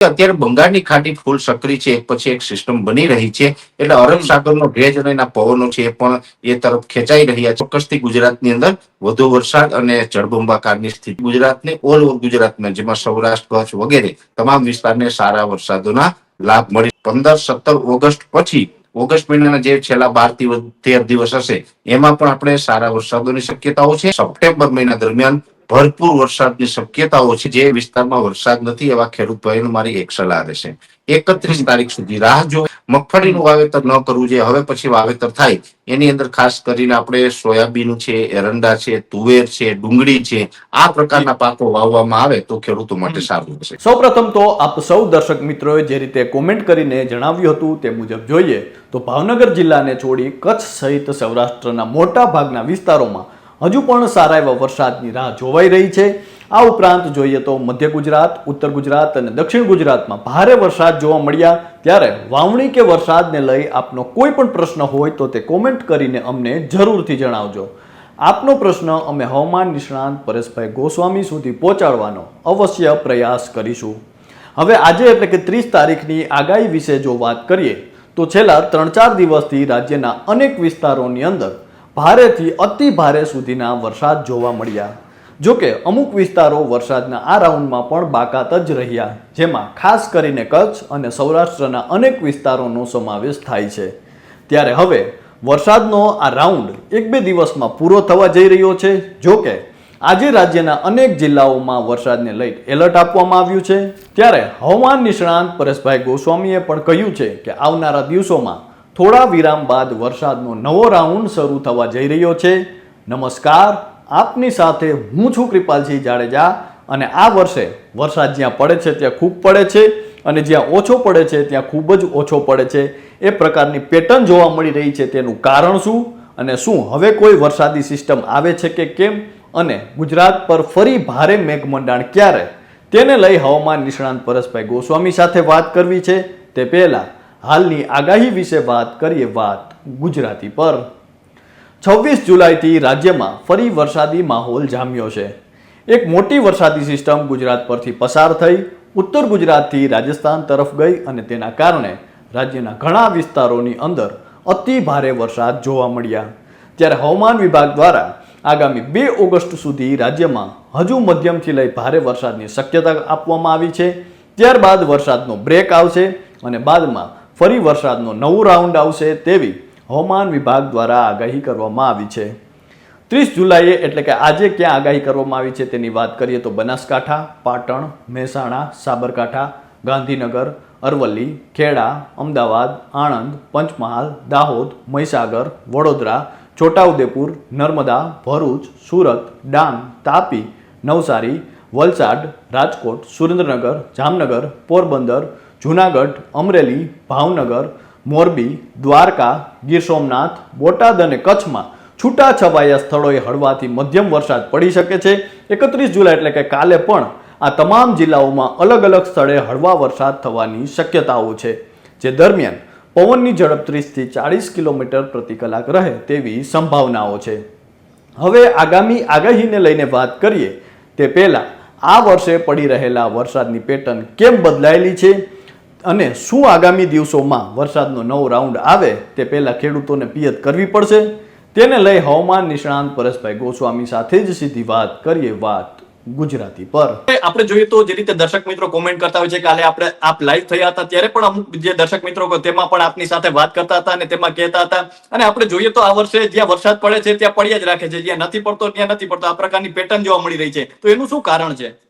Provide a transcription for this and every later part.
અત્યારે બંગાળની ખાડી ફૂલ સક્રિય છે એક પછી એક સિસ્ટમ બની રહી છે. એટલે અરબ સાગરનો ભેજ અને એના પવનો છે એ પણ એ તરફ ખેંચાઈ રહ્યા છે. ચોક્કસથી ગુજરાતની અંદર વધુ વરસાદ અને જળબંબાકારની સ્થિતિ ગુજરાતને ઓલ ઓવર ગુજરાતમાં જેમાં સૌરાષ્ટ્ર કચ્છ વગેરે તમામ વિસ્તારને સારા વરસાદોના લાભ મળી. પંદર સત્તર ઓગસ્ટ પછી ઓગસ્ટ મહિનાના જે છેલ્લા બાર તેર દિવસ હશે એમાં પણ આપણે સારા વરસાદોની શક્યતાઓ છે. સપ્ટેમ્બર મહિના દરમિયાન ભરપૂર વરસાદની શક્યતાઓ છે. જે વિસ્તારમાં વરસાદ નથી એવા ખેડૂત ભાઈનું મારી એક સલાહ રહેશે. એકત્રીસ તારીખ સુધી રાહ જો મગફળીનું વાવેતર ન કરવું જોઈએ. હવે પછી વાવેતર થાય. એની અંદર ખાસ કરીને આપણે સોયાબીન છે એરંડા છે તુવેર છે ડુંગળી છે આ પ્રકારના પાકો વાવવામાં આવે તો ખેડૂતો માટે સારું રહેશે. સૌપ્રથમ તો આપ સૌ દર્શક મિત્રોએ જે રીતે કોમેન્ટ કરીને જણાવ્યું હતું તે મુજબ જોઈએ તો ભાવનગર જિલ્લાને છોડી કચ્છ સહિત સૌરાષ્ટ્રના મોટા ભાગના વિસ્તારોમાં હજુ પણ સારા એવા વરસાદની રાહ જોવાઈ રહી છે. આ ઉપરાંત જોઈએ તો મધ્ય ગુજરાત, ઉત્તર ગુજરાત અને દક્ષિણ ગુજરાતમાં ભારે વરસાદ જોવા મળ્યા. ત્યારે વાવણી કે વરસાદને લઈ આપનો કોઈ પણ પ્રશ્ન હોય તો તે કોમેન્ટ કરીને અમને જરૂરથી જણાવજો. આપનો પ્રશ્ન અમે હવામાન નિષ્ણાંત પરેશભાઈ ગોસ્વામી સુધી પહોંચાડવાનો અવશ્ય પ્રયાસ કરીશું. હવે આજે એટલે કે ત્રીસ તારીખની આગાહી વિશે જો વાત કરીએ, તો છેલ્લા ત્રણ ચાર દિવસથી રાજ્યના અનેક વિસ્તારોની અંદર ભારેથી અતિ ભારે સુધીના વરસાદ જોવા મળ્યા. જોકે અમુક વિસ્તારો વરસાદના આ રાઉન્ડમાં પણ બાકાત જ રહ્યા, જેમાં ખાસ કરીને કચ્છ અને સૌરાષ્ટ્રના અનેક વિસ્તારોનો સમાવેશ થાય છે. ત્યારે હવે વરસાદનો આ રાઉન્ડ એક બે દિવસમાં પૂરો થવા જઈ રહ્યો છે. જોકે આજે રાજ્યના અનેક જિલ્લાઓમાં વરસાદને લઈ એલર્ટ આપવામાં આવ્યું છે. ત્યારે હવામાન નિષ્ણાંત પરેશભાઈ ગોસ્વામીએ પણ કહ્યું છે કે આવનારા દિવસોમાં થોડા વિરામ બાદ વરસાદનો નવો રાઉન્ડ શરૂ થવા જઈ રહ્યો છે. નમસ્કાર, આપની સાથે હું છું કૃપાલસિંહ જાડેજા અને આ વર્ષે વરસાદ જ્યાં પડે છે ત્યાં ખૂબ પડે છે અને જ્યાં ઓછો પડે છે ત્યાં ખૂબ જ ઓછો પડે છે. એ પ્રકારની પેટર્ન જોવા મળી રહી છે તેનું કારણ શું અને શું હવે કોઈ વરસાદી સિસ્ટમ આવે છે કે કેમ અને ગુજરાત પર ફરી ભારે મેઘમંડાણ ક્યારે? તેને લઈ હવામાન નિષ્ણાંત પરેશભાઈ ગોસ્વામી સાથે વાત કરવી છે. તે પહેલા હાલની આગાહી વિશે વાત કરીએ વાત ગુજરાતી પર. છવ્વીસ જુલાઈથી રાજ્યમાં ફરી વરસાદી માહોલ જામ્યો છે. એક મોટી વરસાદી સિસ્ટમ ગુજરાત પરથી પસાર થઈ, ઉત્તર ગુજરાતથી રાજસ્થાન તરફ ગઈ અને તેના કારણે રાજ્યના ઘણા વિસ્તારોની અંદર અતિ ભારે વરસાદ જોવા મળ્યા. ત્યારે હવામાન વિભાગ દ્વારા આગામી બે ઓગસ્ટ સુધી રાજ્યમાં હજુ મધ્યમથી લઈ ભારે વરસાદની શક્યતા આપવામાં આવી છે. ત્યારબાદ વરસાદનો બ્રેક આવશે અને બાદમાં ફરી વરસાદનો નવો રાઉન્ડ આવશે તેવી હવામાન વિભાગ દ્વારા આગાહી કરવામાં આવી છે. ત્રીસ જુલાઈએ એટલે કે આજે ક્યાં આગાહી કરવામાં આવી છે તેની વાત કરીએ તો બનાસકાંઠા, પાટણ, મહેસાણા, સાબરકાંઠા, ગાંધીનગર, અરવલ્લી, ખેડા, અમદાવાદ, આણંદ, પંચમહાલ, દાહોદ, મહીસાગર, વડોદરા, છોટાઉદેપુર, નર્મદા, ભરૂચ, સુરત, ડાંગ, તાપી, નવસારી, વલસાડ, રાજકોટ, સુરેન્દ્રનગર, જામનગર, પોરબંદર જૂનાગઢ, અમરેલી, ભાવનગર, મોરબી, દ્વારકા, ગીર સોમનાથ, બોટાદ અને કચ્છમાં છૂટા છવાયા સ્થળોએ હળવાથી મધ્યમ વરસાદ પડી શકે છે. એકત્રીસ જુલાઈ એટલે કે કાલે પણ આ તમામ જિલ્લાઓમાં અલગ અલગ સ્થળે હળવા વરસાદ થવાની શક્યતાઓ છે. જે દરમિયાન પવનની ઝડપ ત્રીસથી ચાળીસ કિલોમીટર પ્રતિ કલાક રહે તેવી સંભાવનાઓ છે. હવે આગામી આગાહીને લઈને વાત કરીએ, તે પહેલાં આ વર્ષે પડી રહેલા વરસાદની પેટર્ન કેમ બદલાયેલી છે? અને શું આગામી દિવસોમાં વરસાદનો નવો રાઉન્ડ આવે તે પહેલાં ખેડૂતોને પિયત કરવી પડશે? તેને લઈ હવામાન નિષ્ણાંત પરેશભાઈ ગોસ્વામી સાથે જ સીધી વાત કરીએ વાત ગુજરાતી પર. આપણે જોઈએ તો જે રીતે દર્શક મિત્રો કોમેન્ટ કરતા હોય છે, કાલે આપણે આપ લાઈવ થયા હતા, ત્યારે પણ અમુક જે દર્શક મિત્રો તેમાં પણ આપની સાથે વાત કરતા હતા અને તેમાં કહેતા હતા. અને આપણે જોઈએ તો આ વર્ષે જ્યાં વરસાદ પડે છે, ત્યાં પડ્યા જ રાખે છે. જ્યાં નથી પડતો, ત્યાં નથી પડતો. આ પ્રકારની પેટર્ન જોવા મળી રહી છે. તો એનું શું કારણ છે?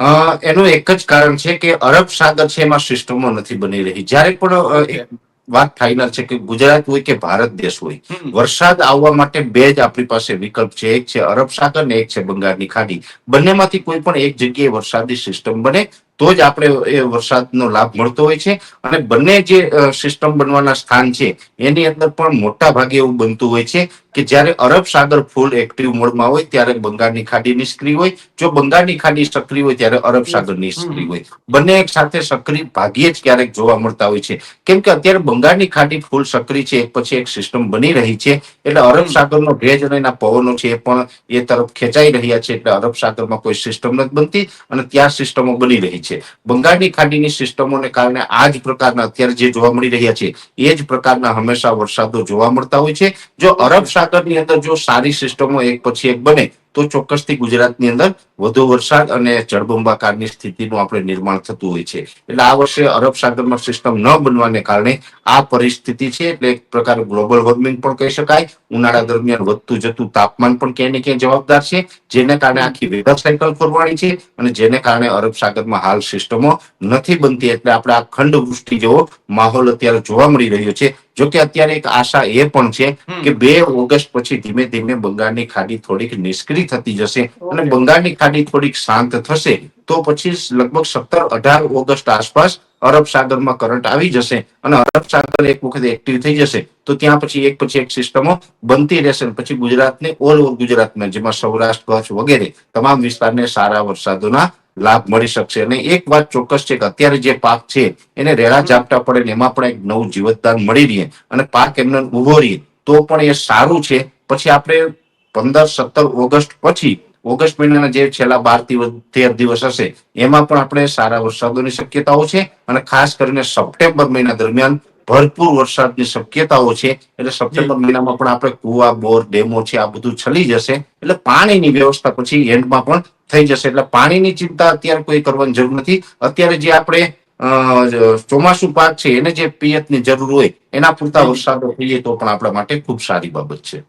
એનું એક જ કારણ છે કે અરબ સાગર છે એમાં સિસ્ટમો નથી બની રહી. જ્યારે પણ વાત ફાઇનલ છે કે ગુજરાત હોય કે ભારત દેશ હોય વરસાદ આવવા માટે બે જ આપણી પાસે વિકલ્પ છે. એક છે અરબ સાગર ને એક છે બંગાળની ખાડી. બંનેમાંથી કોઈ પણ એક જગ્યાએ વરસાદી સિસ્ટમ બને. તો જ આપણે એ વરસાદનો લાભ મળતો હોય છે. અને બંને જે સિસ્ટમ બનવાના સ્થાન છે એની અંદર પણ મોટા ભાગે એવું બનતું હોય છે કે જ્યારે અરબ સાગર ફૂલ એક્ટિવ મોડમાં હોય ત્યારે બંગાળની ખાડી નિષ્ક્રિય હોય. જો બંગાળની ખાડી સક્રિય હોય ત્યારે અરબ સાગર નિષ્ક્રિય હોય. બંને એક સાથે સક્રિય ભાગ્યે જ ક્યારેક જોવા મળતા હોય છે. કેમ કે અત્યારે બંગાળની ખાડી ફૂલ સક્રિય છે એક પછી એક સિસ્ટમ બની રહી છે. એટલે અરબ સાગરનો ભેજ અને એના પવનો છે એ પણ એ તરફ ખેંચાઈ રહ્યા છે એટલે અરબ સાગરમાં કોઈ સિસ્ટમ નથી બનતી અને ત્યાં સિસ્ટમો બની રહી છે. બંગાળની ખાડીની સિસ્ટમોને કારણે આ જ પ્રકારના અત્યારે જે જોવા મળી રહ્યા છે, એ જ પ્રકારના હંમેશા વરસાદો જોવા મળતા હોય છે. જો અરબ સાગરની અંદર જો સારી સિસ્ટમો એક પછી એક બને તો ચોક્કસથી ગુજરાતની અંદર વધુ વરસાદ અને જળબંબાકારની સ્થિતિનું આપણે નિર્માણ થતું હોય છે. એટલે આ વર્ષે અરબ સાગરમાં સિસ્ટમ ન બનવાને કારણે આ પરિસ્થિતિ છે એટલે એક પ્રકાર ગ્લોબલ વોર્મિંગ પણ કહી શકાય. ઉનાળા દરમિયાન વધતું જતું તાપમાન પણ ક્યાંય ને ક્યાંય જવાબદાર છે જેને કારણે આખી વેધર સાયકલ ફરવાની છે અને જેને કારણે અરબ સાગરમાં હાલ સિસ્ટમો નથી બનતી. એટલે આપણે આ ખંડ વૃષ્ટિ જેવો માહોલ અત્યારે જોવા મળી રહ્યો છે. જો કે અત્યારે એક આશા એ પણ છે કે બે ઓગસ્ટ પછી ધીમે ધીમે બંગાળની ખાડી થોડીક નિષ્ક્રિય થતી જશે અને બંગાળની ખાડી થોડીક શાંત થશે. તો પછી લગભગ સત્તર અઢાર ઓગસ્ટ આસપાસ અરબ સાગરમાં કરંટ આવી જશે અને અરબ સાગર એક વખત એક્ટિવ થઈ જશે. તો ત્યાં પછી એક પછી એક સિસ્ટમો બનતી રહેશે પછી ગુજરાતને ઓલ ઓવર ગુજરાતમાં જેમાં સૌરાષ્ટ્ર કચ્છ વગેરે તમામ વિસ્તારને સારા વરસાદોના લાભ મળી શકશે. અને એક વાત ચોક્કસ છે કે અત્યારે જે પાક છે એને રેડા ઝાપટા પડે ને એમાં પણ એક નવું જીવતદાન મળી રહે અને પાક એમને ઊભો રહીએ તો પણ એ સારું છે. પછી આપણે પંદર સત્તર ઓગસ્ટ પછી ઓગસ્ટ મહિનાના જે છેલ્લા બાર દિવસ તેર દિવસ હશે એમાં પણ આપણે સારા વરસાદોની શક્યતાઓ છે અને ખાસ કરીને સપ્ટેમ્બર મહિના દરમિયાન ભરપૂર વરસાદની શક્યતાઓ છે. એટલે સપ્ટેમ્બર મહિનામાં પણ આપણે કુવા બોર ડેમો છે આ બધું ચલી જશે. એટલે પાણીની વ્યવસ્થા પછી એન્ડમાં પણ થઈ જશે. એટલે પાણીની ચિંતા અત્યારે કોઈ કરવાની જરૂર નથી. અત્યારે જે આપણે ચોમાસું પાક છે એને જે પિયતની જરૂર હોય એના પૂરતા વરસાદો થઈએ તો પણ આપણા માટે ખૂબ સારી બાબત છે.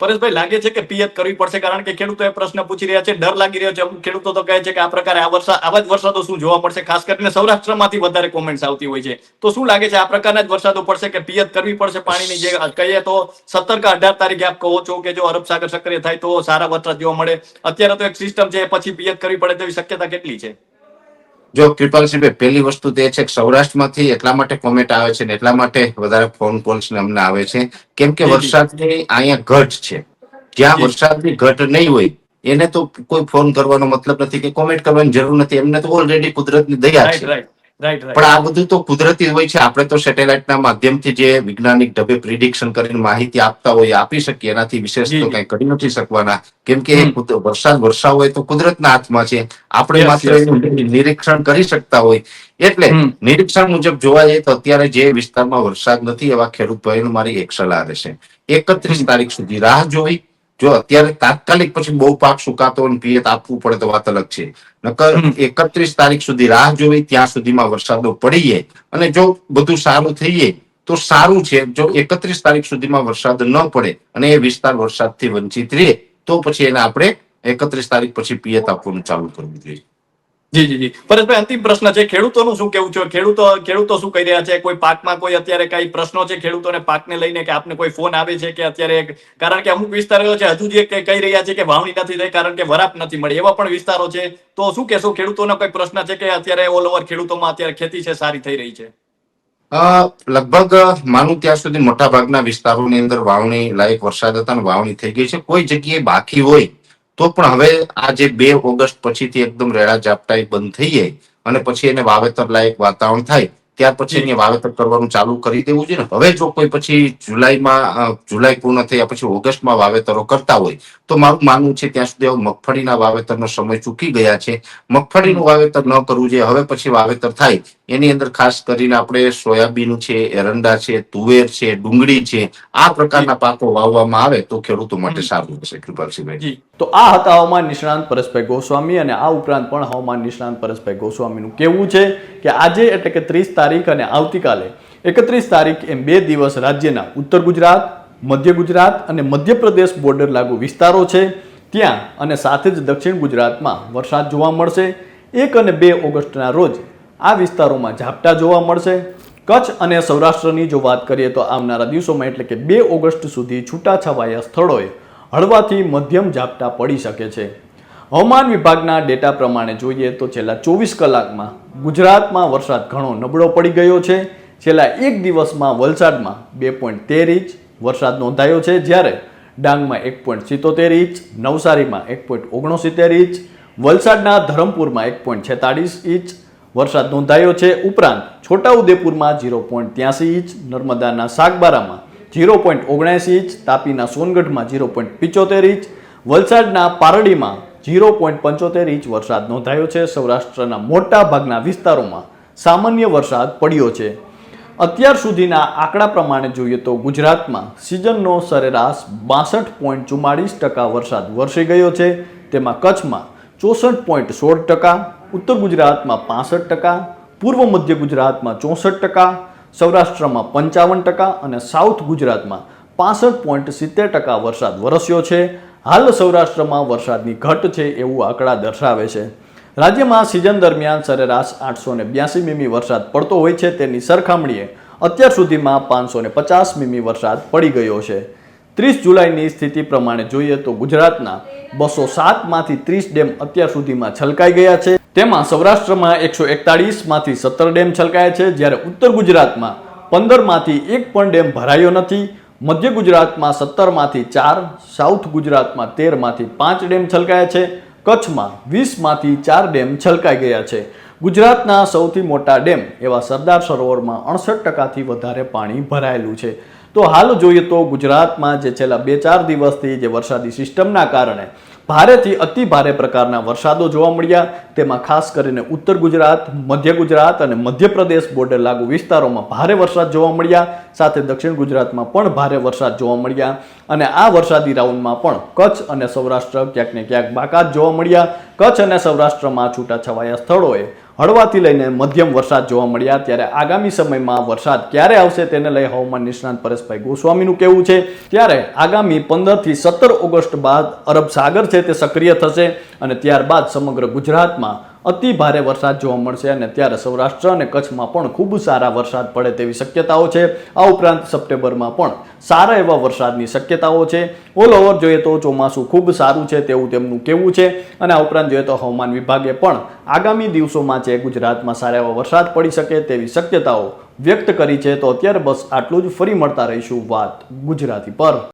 પરેશભાઈ, લાગે છે કે પિયત કરવી પડશે? કારણ કે ખેડૂતો એ પ્રશ્ન પૂછી રહ્યા છે, ડર લાગી રહ્યો છે. અમુક ખેડૂતો તો કહે છે કે આ પ્રકારે આ વર્ષા, આવા જ વરસાદો શું જોવા મળશે? ખાસ કરીને સૌરાષ્ટ્રમાંથી વધારે કોમેન્ટ્સ આવતી હોય છે. તો શું લાગે છે આ પ્રકારના જ વરસાદો પડશે કે પિયત કરવી પડશે? પાણીની જે કહીએ તો સત્તર કે અઢાર તારીખે આપ કહો છો કે જો અરબ સાગર સક્રિય થાય તો સારા વરસાદ જોવા મળે. અત્યારે તો એક સિસ્ટમ છે, પછી પિયત કરવી પડે તેવી શક્યતા કેટલી છે? જો કૃપાલસિંહભાઈ પહેલી વસ્તુ તે છે કે સૌરાષ્ટ્રમાંથી એટલા માટે કોમેન્ટ આવે છે ને એટલા માટે વધારે ફોન કોલ્સ ને અમને આવે છે. કેમ કે. વરસાદની અહીંયા ઘટ છે. જ્યાં વરસાદની ઘટ નહીં હોય એને તો કોઈ ફોન કરવાનો મતલબ નથી કે કોમેન્ટ કરવાની જરૂર નથી. એમને તો ઓલરેડી કુદરતની દયા છે. પણ આ બધું તો કુદરતી હોય છે. આપણે તો સેટેલાઇટના માધ્યમથી જે વૈજ્ઞાનિક ઢબે પ્રિડિક્શન કરીને માહિતી આપતા હોય આપી શકીએ. એનાથી વિશેષ તો કઈ કરી નથી શકવાના. કેમ કે વરસાદ વરસાવ હોય તો કુદરતના હાથમાં છે. આપણે માત્ર નિરીક્ષણ કરી શકતા હોય. એટલે નિરીક્ષણ મુજબ જોવા જઈએ તો અત્યારે જે વિસ્તારમાં વરસાદ નથી એવા ખેડૂત ભાઈઓને મારી એક સલાહ રહેશે એકત્રીસ તારીખ સુધી રાહ જોઈ. જો અત્યારે તાત્કાલિક પછી બહુ પાક સુકાતો અને પિયત આપવું પડે તો વાત અલગ છે. નકર એકત્રીસ તારીખ સુધી રાહ જોઈ ત્યાં સુધીમાં વરસાદો પડી જાય. અને જો બધું સારું થઈ જાય તો સારું છે. જો એકત્રીસ તારીખ સુધીમાં વરસાદ ન પડે અને એ વિસ્તાર વરસાદથી વંચિત રહે તો પછી એને આપણે એકત્રીસ તારીખ પછી પિયત આપવાનું ચાલુ કરવું જોઈએ. જી જી જી. પરેશભાઈ અંતિમ પ્રશ્ન છે, ખેડૂતોનું શું કેવું છે? ખેડૂતો ખેડૂતો શું કહી રહ્યા છે? કોઈ પાકમાં કોઈ અત્યારે કઈ પ્રશ્નો છે ખેડૂતોને પાકને લઈને કે આપને કોઈ ફોન આવે છે કે અત્યારે કારણ કે અમુક વિસ્તારો છે, હજુ જે કહી રહ્યા છે કે વાવણી નથી થઈ, કારણ કે વરાપ નથી મળી. એવા પણ વિસ્તારો છે. તો શું કહેશો? ખેડૂતોનો કોઈ પ્રશ્ન છે કે અત્યારે ઓલ ઓવર ખેડૂતોમાં અત્યારે ખેતી છે, સારી થઈ રહી છે? લગભગ માનું ત્યાં સુધી મોટા ભાગના વિસ્તારોની અંદર વાવણી લાયક વરસાદ હતા વાવણી થઈ ગઈ છે. કોઈ જગ્યાએ બાકી હોય તો પણ હવે આ જે બે ઓગસ્ટ પછીથી એકદમ રેડા ઝાપટા બંધ થઈ જાય અને પછી એને વાવેતર લાયક વાતાવરણ થાય ત્યાર પછી એને વાવેતર કરવાનું ચાલુ કરી દેવું જોઈએ ને. હવે જો કોઈ પછી જુલાઈમાં જુલાઈ પૂર્ણ થયા પછી ઓગસ્ટમાં વાવેતરો કરતા હોય તો મારું માનવું છે ત્યાં સુધી મગફળીના વાવેતરનો સમય ચૂકી ગયા છે. મગફળીનું વાવેતર ન કરવું જોઈએ હવે પછી વાવેતર થાય એની અંદર ખાસ કરીને આપણે સોયાબીન છે એરંડા છે તુવેર છે ડુંગળી છે આ પ્રકારના પાકો વાવવામાં આવે તો ખેડૂતો માટે સારું રહેશે કૃપાલસિંહભાઈ. તો આ હતા હવામાન નિષ્ણાંત પરેશભાઈ ગોસ્વામી અને આ ઉપરાંત પણ હવામાન નિષ્ણાંત પરેશભાઈ ગોસ્વામીનું કેવું છે કે આજે એટલે કે ત્રીસ તારીખ અને આવતીકાલે એકત્રીસ તારીખ એમ બે દિવસ રાજ્યના ઉત્તર ગુજરાત મધ્ય ગુજરાત અને મધ્યપ્રદેશ બોર્ડર લાગુ વિસ્તારો છે. ત્યાં અને સાથે જ દક્ષિણ ગુજરાતમાં વરસાદ જોવા મળશે. એક અને બે ઓગસ્ટના રોજ આ વિસ્તારોમાં ઝાપટા જોવા મળશે. કચ્છ અને સૌરાષ્ટ્રની જો વાત કરીએ તો આવનારા દિવસોમાં એટલે કે બે ઓગસ્ટ સુધી છૂટાછવાયા સ્થળોએ હળવાથી મધ્યમ ઝાપટા પડી શકે છે. હવામાન વિભાગના ડેટા પ્રમાણે જોઈએ તો છેલ્લા ચોવીસ કલાકમાં ગુજરાતમાં વરસાદ ઘણો નબળો પડી ગયો છે. છેલ્લા એક દિવસમાં વલસાડમાં બે પોઈન્ટ તેર ઇંચ, વરસાદ નોંધાયો છે જ્યારે ડાંગમાં એક પોઈન્ટ સિત્તોતેર ઇંચ, નવસારીમાં એક પોઈન્ટ ઓગણસિત્તેર ઇંચ, વલસાડના ધરમપુરમાં એક પોઈન્ટ છેતાળીસ ઇંચ વરસાદ નોંધાયો છે. ઉપરાંત છોટાઉદેપુરમાં ઝીરો પોઈન્ટ ત્યાસી ઇંચ, નર્મદાના સાગબારામાં ઝીરો પોઈન્ટ ઓગણસી ઇંચ, તાપીના સોનગઢમાં ઝીરો પોઈન્ટ પિચોતેર ઇંચ, વલસાડના પારડીમાં ઝીરો પોઈન્ટ પંચોતેર ઇંચ વરસાદ નોંધાયો છે. સૌરાષ્ટ્રના મોટા ભાગના વિસ્તારોમાં સામાન્ય વરસાદ પડ્યો છે. અત્યાર સુધીના આંકડા પ્રમાણે જોઈએ તો ગુજરાતમાં સિઝનનો સરેરાશ બાસઠ પોઈન્ટ ચુમ્માળીસ ટકા વરસાદ વરસી ગયો છે. તેમાં કચ્છમાં ચોસઠ પોઈન્ટ સોળ ટકા ઉત્તર ગુજરાતમાં પાસઠ ટકા, પૂર્વ મધ્ય ગુજરાતમાં ચોસઠ ટકા, સૌરાષ્ટ્રમાં પંચાવન ટકા અને સાઉથ ગુજરાતમાં પાસઠ પોઈન્ટ સિત્તેર ટકા વરસાદ વરસ્યો છે. હાલ સૌરાષ્ટ્રમાં વરસાદની ઘટ છે એવું આંકડા દર્શાવે છે. રાજ્યમાં સિઝન દરમિયાન સરેરાશ આઠસો ને બ્યાસી મીમી વરસાદ પડતો હોય છે. તેની સરખામણીએ અત્યાર સુધીમાં પાંચસો ને પચાસ મીમી વરસાદ પડી ગયો છે. ત્રીસ જુલાઈની સ્થિતિ પ્રમાણે જોઈએ તો ગુજરાતના બસો સાતમાંથી ત્રીસ ડેમ અત્યાર સુધીમાં છલકાઈ ગયા છે. તેમાં સૌરાષ્ટ્રમાં એકસો એકતાળીસમાંથી સત્તર ડેમ છલકાયા છે, જ્યારે ઉત્તર ગુજરાતમાં પંદરમાંથી એક પણ ડેમ ભરાયો નથી. મધ્ય ગુજરાતમાં સત્તરમાંથી ચાર, સાઉથ ગુજરાતમાં તેરમાંથી પાંચ ડેમ છલકાયા છે. કચ્છમાં વીસમાંથી ચાર ડેમ છલકાઈ ગયા છે. ગુજરાતના સૌથી મોટા ડેમ એવા સરદાર સરોવરમાં અડસઠ ટકાથી વધારે પાણી ભરાયેલું છે. તો હાલ જોઈએ તો ગુજરાતમાં જે છેલ્લા બે ચાર દિવસથી જે વરસાદી સિસ્ટમના કારણે ભારેથી અતિ ભારે પ્રકારના વરસાદો જોવા મળ્યા. તેમાં ખાસ કરીને ઉત્તર ગુજરાત, મધ્ય ગુજરાત અને મધ્યપ્રદેશ બોર્ડર લાગુ વિસ્તારોમાં ભારે વરસાદ જોવા મળ્યા. સાથે દક્ષિણ ગુજરાતમાં પણ ભારે વરસાદ જોવા મળ્યા અને આ વરસાદી રાઉન્ડમાં પણ કચ્છ અને સૌરાષ્ટ્ર ક્યાંક ને ક્યાંક બાકાત જોવા મળ્યા. કચ્છ અને સૌરાષ્ટ્રમાં છૂટાછવાયા સ્થળોએ હળવાથી લઈને મધ્યમ વરસાદ જોવા મળ્યા. ત્યારે આગામી સમયમાં વરસાદ ક્યારે આવશે તેને લઈ હવામાન નિષ્ણાંત પરેશભાઈ ગોસ્વામીનું કહેવું છે. ત્યારે આગામી પંદરથી સત્તર ઓગસ્ટ બાદ અરબ સાગર છે તે સક્રિય થશે અને ત્યારબાદ સમગ્ર ગુજરાતમાં અતિ ભારે વરસાદ જોવા મળશે અને ત્યારે સૌરાષ્ટ્ર અને કચ્છમાં પણ ખૂબ સારા વરસાદ પડે તેવી શક્યતાઓ છે. આ ઉપરાંત સપ્ટેમ્બરમાં પણ સારા એવા વરસાદની શક્યતાઓ છે. ઓલ ઓવર જોઈએ તો ચોમાસું ખૂબ સારું છે તેવું તેમનું કહેવું છે. અને આ ઉપરાંત જોઈએ તો હવામાન વિભાગે પણ આગામી દિવસોમાં છે ગુજરાતમાં સારા એવા વરસાદ પડી શકે તેવી શક્યતાઓ વ્યક્ત કરી છે. તો અત્યારે બસ આટલું જ. ફરી મળતા રહીશું વાત ગુજરાતી પર.